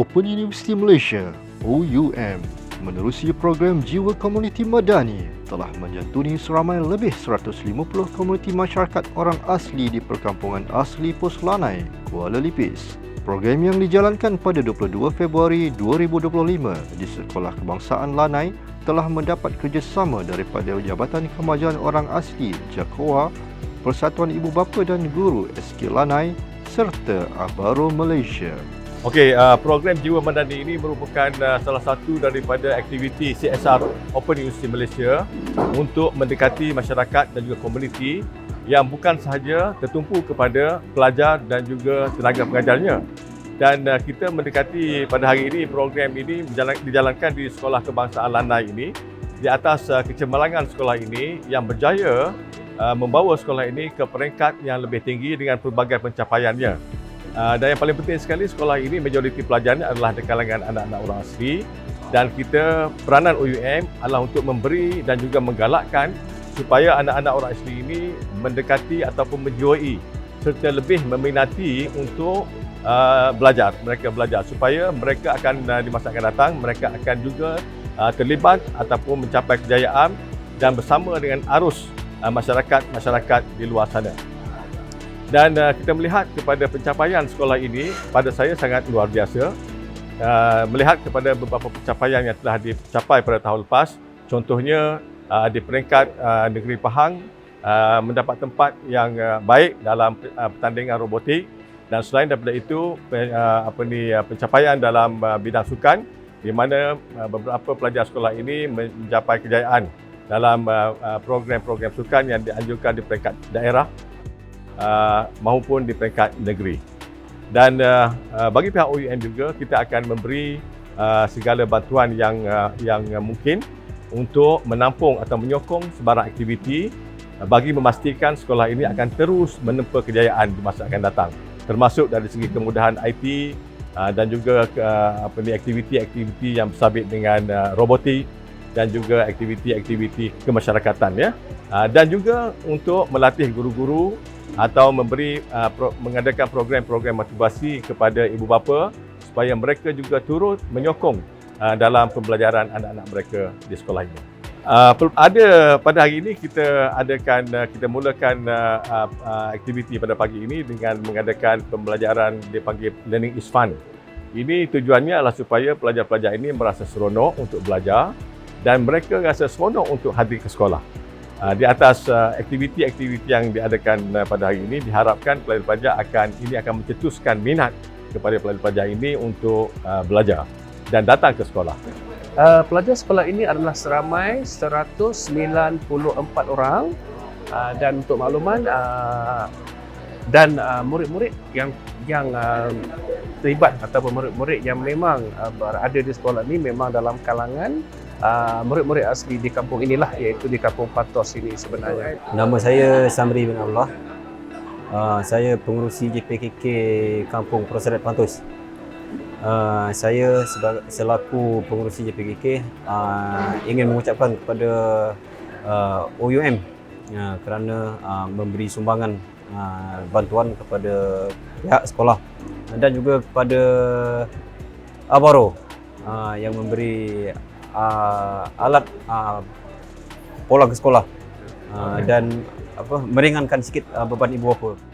Open University Malaysia OUM menerusi program Jiwa Komuniti Madani telah menjantuni seramai lebih 150 komuniti masyarakat orang asli di perkampungan asli Pos Lanai, Kuala Lipis. Program yang dijalankan pada 22 Februari 2025 di Sekolah Kebangsaan Lanai telah mendapat kerjasama daripada Jabatan Kemajuan Orang Asli Jakoa, Persatuan Ibu Bapa dan Guru SK Lanai serta Abaro Malaysia. Okey, uh, program Jiwa Madani ini merupakan uh, salah satu daripada aktiviti CSR Open University Malaysia untuk mendekati masyarakat dan juga komuniti yang bukan sahaja tertumpu kepada pelajar dan juga tenaga pengajarnya. Dan uh, kita mendekati pada hari ini program ini dijalankan di Sekolah Kebangsaan Lanai ini di atas uh, kecemerlangan sekolah ini yang berjaya uh, membawa sekolah ini ke peringkat yang lebih tinggi dengan pelbagai pencapaiannya. Uh, dan yang paling penting sekali sekolah ini majoriti pelajarnya adalah di kalangan anak-anak orang asli dan kita peranan OUM adalah untuk memberi dan juga menggalakkan supaya anak-anak orang asli ini mendekati ataupun menjuai serta lebih meminati untuk uh, belajar mereka belajar supaya mereka akan uh, di masa akan datang mereka akan juga uh, terlibat ataupun mencapai kejayaan dan bersama dengan arus uh, masyarakat masyarakat di luar sana. Dan uh, kita melihat kepada pencapaian sekolah ini pada saya sangat luar biasa. Uh, melihat kepada beberapa pencapaian yang telah dicapai pada tahun lepas. Contohnya uh, di peringkat uh, negeri Pahang uh, mendapat tempat yang uh, baik dalam uh, pertandingan robotik dan selain daripada itu uh, apa ni uh, pencapaian dalam uh, bidang sukan di mana uh, beberapa pelajar sekolah ini mencapai kejayaan dalam uh, uh, program-program sukan yang dianjurkan di peringkat daerah uh, maupun di peringkat negeri. Dan uh, uh, bagi pihak OUM juga kita akan memberi uh, segala bantuan yang uh, yang mungkin untuk menampung atau menyokong sebarang aktiviti uh, bagi memastikan sekolah ini akan terus menempa kejayaan di masa akan datang. Termasuk dari segi kemudahan IT dan juga apa ni aktiviti-aktiviti yang bersabit dengan robotik dan juga aktiviti-aktiviti kemasyarakatan ya. Dan juga untuk melatih guru-guru atau memberi uh, pro, mengadakan program-program motivasi kepada ibu bapa supaya mereka juga turut menyokong uh, dalam pembelajaran anak-anak mereka di sekolah ini. Uh, ada pada hari ini kita adakan uh, kita mulakan uh, uh, aktiviti pada pagi ini dengan mengadakan pembelajaran dipanggil learning is fun. Ini tujuannya adalah supaya pelajar-pelajar ini merasa seronok untuk belajar dan mereka rasa seronok untuk hadir ke sekolah. Ah, di atas uh, aktiviti-aktiviti yang diadakan uh, pada hari ini diharapkan pelajar-pelajar akan ini akan mencetuskan minat kepada pelajar-pelajar ini untuk uh, belajar dan datang ke sekolah. Uh, pelajar sekolah ini adalah seramai 194 orang uh, dan untuk makluman uh, dan uh, murid-murid yang yang uh, terlibat ataupun murid-murid yang memang uh, berada di sekolah ini memang dalam kalangan uh, murid-murid asli di kampung inilah iaitu di kampung Patos ini sebenarnya. Nama saya Samri bin Allah. Uh, saya pengurusi JPKK Kampung Perseret Pantos. Uh, saya sebagai selaku pengurusi JPKK uh, ingin mengucapkan kepada uh, OUM uh, kerana uh, memberi sumbangan uh, bantuan kepada pihak sekolah dan juga kepada Abaro uh, yang memberi uh, alat uh, pola ke sekolah uh, dan apa meringankan sikit uh, beban ibu bapa.